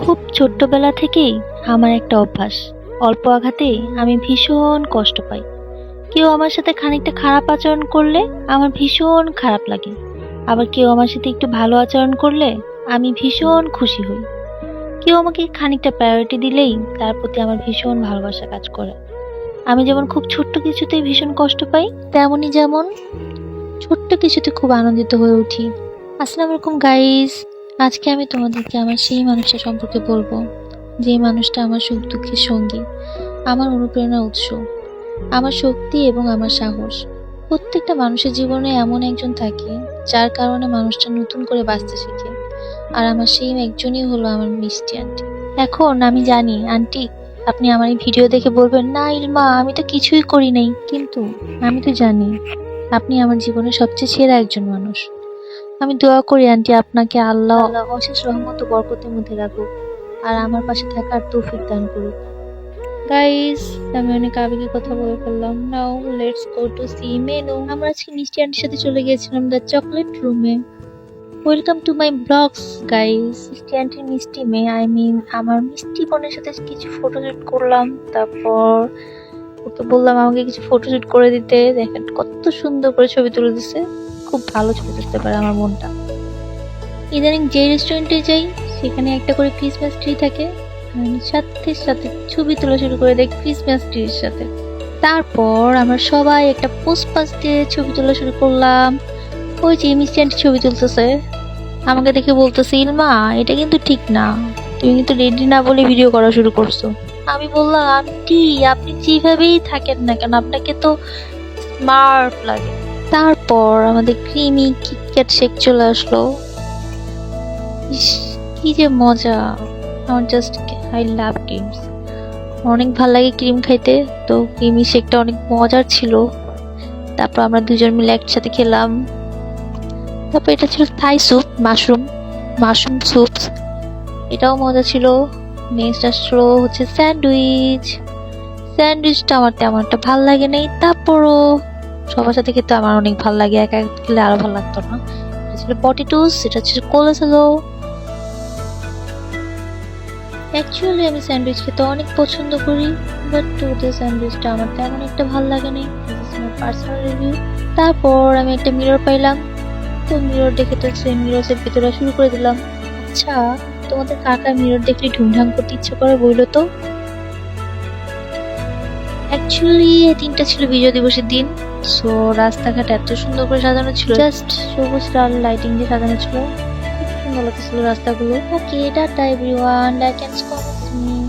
খুব ছোট্টবেলা থেকেই আমার একটা অভ্যাস। অল্প আঘাতে আমি ভীষণ কষ্ট পাই। কেউ আমার সাথে খানিকটা খারাপ আচরণ করলে আমার ভীষণ খারাপ লাগে। আবার কেউ আমার সাথে একটু ভালো আচরণ করলে আমি ভীষণ খুশি হই। কেউ আমাকে খানিকটা প্রায়োরিটি দিলেই তার প্রতি আমার ভীষণ ভালোবাসা কাজ করে। আমি যেমন খুব ছোট্ট কিছুতেই ভীষণ কষ্ট পাই তেমনই যেমন ছোট্ট কিছুতে খুব আনন্দিত হয়ে উঠি। আসসালামু আলাইকুম গাইস আজকে আমি তোমাদেরকে আমার সেই মানুষটা সম্পর্কে বলব, যে মানুষটা আমার সুখ দুঃখের সঙ্গী, আমার অনুপ্রেরণা উৎস, আমার শক্তি এবং আমার সাহস। প্রত্যেকটা মানুষের জীবনে এমন একজন থাকে, যার কারণে মানুষটা নতুন করে বাঁচতে শেখে, আর আমার সেই একজনই হলো আমার মিষ্টি আন্টি। এখন আমি জানি, আন্টি, আপনি আমার এই ভিডিও দেখে বলবেন, না ইলমা, আমি তো কিছুই করি নাই। কিন্তু আমি তো জানি, আপনি আমার জীবনের সবচেয়ে সেরা একজন মানুষ। আমি দোয়া করি আন্টি আপনাকে আল্লাহ আল্লাহ অশেষ রহমত ও বরকতের মধ্যে রাখুক আর আমার পাশে থাকার তৌফিক দান করুক। গাইস আমি অনেক আবেগে কথা বলে ফেললাম। Now let's go to see menu আমরা আজকে মিষ্টি আন্টির সাথে চলে গিয়েছিলাম দ্য চকলেট রুমে welcome to my blogs guys মিষ্টি আন্টির মিষ্টি মেয়ে আই মিন আমার মিষ্টি বোনের সাথে কিছু ফটোশুট করলাম তারপর ওকে বললাম আমাকে কিছু ফটোশুট করে দিতে দেখেন কত সুন্দর করে ছবি তুলে দিছে। খুব ভালো ছবি তুলতে পারে আমার বোনটা ইদানিং যে রেস্টুরেন্টে যাই, সেখানে একটা করে ক্রিসমাস ট্রি থাকে। সাথে সাথে ছবি তোলা শুরু করে দেয় ক্রিসমাস ট্রির সাথে। তারপর আমরা সবাই একটা পোস্ট পাস দিয়ে ছবি তোলা শুরু করলাম। ওই যে মিষ্টি ছবি তুলতেছে। আমাকে দেখে বলতেছে, ইলমা, এটা কিন্তু ঠিক না। তুমি কিন্তু রেডি না বলে ভিডিও করা শুরু করছ। আমি বললাম, আন্টি, আপনি যেভাবেই থাকেন না কেন, আপনাকে তো স্মার্ট লাগে। তারপর আমাদের ক্রিমি কিটক্যাট শেক চলে আসলো। কি যে মজা। আমার জাস্ট আই লাভ ক্রিমস অনেক ভালো লাগে ক্রিম খাইতে। তো ক্রিমি শেকটা অনেক মজার ছিল। তারপর আমরা দুজন মিলে একসাথে খেলাম। তারপর এটা ছিল Thai soup mushroom mushroom soup এটাও মজা ছিল। নেক্সট আসলো হচ্ছে স্যান্ডউইচ স্যান্ডউইচটা আমার তেমন একটা ভালো লাগে নাই। তারপরও সবার সাথে খেতে আমার অনেক ভালো লাগে, একা খেলে আরও ভালো লাগতো না। এটা ছিল পটেটোস এটা ছিল কোলেসেলো অ্যাকচুয়ালি আমি স্যান্ডউইচ খেতে অনেক পছন্দ করি বাট ওদের স্যান্ডউইচটা আমার তেমন একটা ভালো লাগে নাই পার্সোনাল রিভিউ তারপর আমি একটা মিরর পাইলাম। তো মিরর দেখে তো সেই মিররের ভিতরে শুরু করে দিলাম। আচ্ছা তোমাদের কাকা মিরর দেখলে ঢুমঢাম করতে ইচ্ছে করে বইলো তো? অ্যাকচুয়ালি দিনটা ছিল বিজয় দিবসের দিন। সো রাস্তাঘাট এত সুন্দর করে সাজানো ছিল। জাস্ট সবুজ লাল লাইটিং দিয়ে সাজানো ছিল। খুব সুন্দর লাগতেছিল রাস্তাগুলো। Okay tata everyone like and comment me